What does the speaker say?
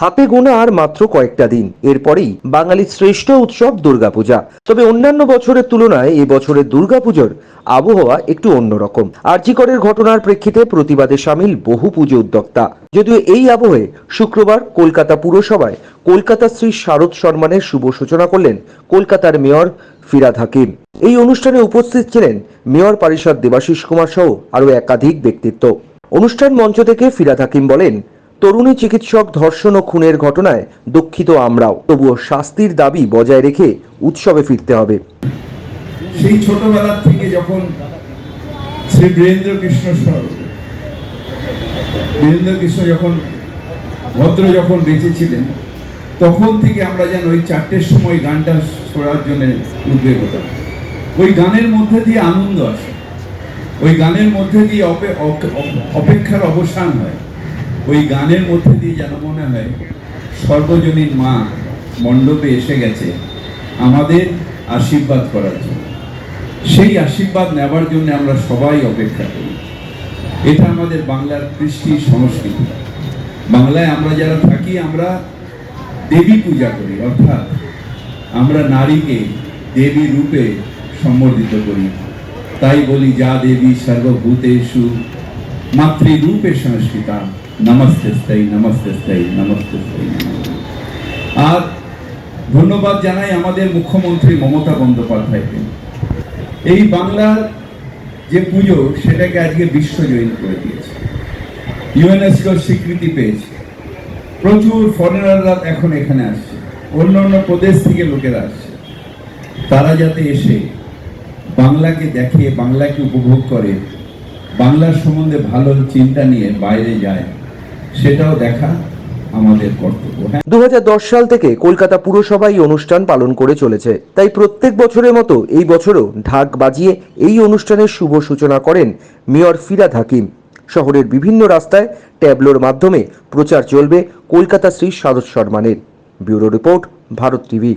হাতে গোনা আর মাত্র কয়েকটা দিন। এরপরেই বাঙালির শ্রেষ্ঠ উৎসব দুর্গাপূজা। তবে অন্যান্য বছরের তুলনায় এই বছরের দুর্গাপুজোর আবহাওয়া একটু অন্যরকম। আর্জিকরের ঘটনার প্রেক্ষিতে প্রতিবাদে সামিল বহু পুজো উদ্যোক্তা। যদিও এই আবহে শুক্রবার কলকাতা পুরসভায় কলকাতা শ্রী শারদ সম্মানের শুভ সূচনা করলেন কলকাতার মেয়র ফিরাদ হাকিম। এই অনুষ্ঠানে উপস্থিত ছিলেন মেয়র পরিষদ দেবাশিস কুমার সহ আরও একাধিক ব্যক্তিত্ব। অনুষ্ঠান মঞ্চ থেকে ফিরাদ হাকিম বলেন তরুণী চিকিৎসক ধর্ষণ ও খুনের ঘটনায় দুঃখিত আমরাও। তবুও শাস্তির দাবি বজায় রেখে উৎসবে ফিরতে হবে। সেই ছোটবেলার থেকে যখন শ্রী বীরেন্দ্র কৃষ্ণ বীরেন্দ্র কৃষ্ণ যখন ভদ্র যখন বেঁচে ছিলেন তখন থেকে আমরা যেন ওই চারটের সময় গানটা শোনার জন্য উদ্বেগ হতাম। ওই গানের মধ্যে দিয়ে আনন্দ আসে। ওই গানের মধ্যে দিয়ে অপে- অপ- অপ- অপেক্ষার অবসান হয়। ওই গানের মধ্যে দিয়ে যেন মনে হয় সর্বজনীন মা মণ্ডপে এসে গেছে আমাদের আশীর্বাদ করার জন্য। সেই আশীর্বাদ নেবার জন্য আমরা সবাই অপেক্ষা করি। এটা আমাদের বাংলার কৃষ্টি সংস্কৃতি। বাংলায় আমরা যারা থাকি, আমরা দেবী পূজা করি, অর্থাৎ আমরা নারীকে দেবী রূপে সম্বর্ধিত করি। তাই বলি, যা দেবী সর্বভূতেষু মাতৃরূপে সংস্কৃতা নমস্তে স্থায়ী নমস্তে স্থায়ী নমস্তে আর ধন্যবাদ জানাই আমাদের মুখ্যমন্ত্রী মমতা বন্দ্যোপাধ্যায়কে। এই বাংলার যে পুজো, সেটাকে আজকে বিশ্ব বিশ্বজয়ী করে দিয়েছে। ইউএনএসকো স্বীকৃতি পেয়েছে। প্রচুর ফরেনাররা এখন এখানে আসছে। অন্য অন্য প্রদেশ থেকে লোকেরা আসছে। তারা যাতে এসে বাংলাকে দেখে, বাংলাকে উপভোগ করে, বাংলার সম্বন্ধে ভালো চিন্তা নিয়ে বাইরে যায় সেটাও দেখা আমাদের কর্তব্য হ্যাঁ। দু সাল থেকে কলকাতা পুরসভা এই অনুষ্ঠান পালন করে চলেছে। তাই প্রত্যেক বছরের মতো এই বছরও ঢাক বাজিয়ে এই অনুষ্ঠানের শুভ সূচনা করেন মেয়র ফিরাদ হাকিম। শহরের বিভিন্ন রাস্তায় ট্যাবলোর মাধ্যমে প্রচার চলবে কলকাতা শ্রী সারদ শর্মানের। Bureau report, Bharat TV.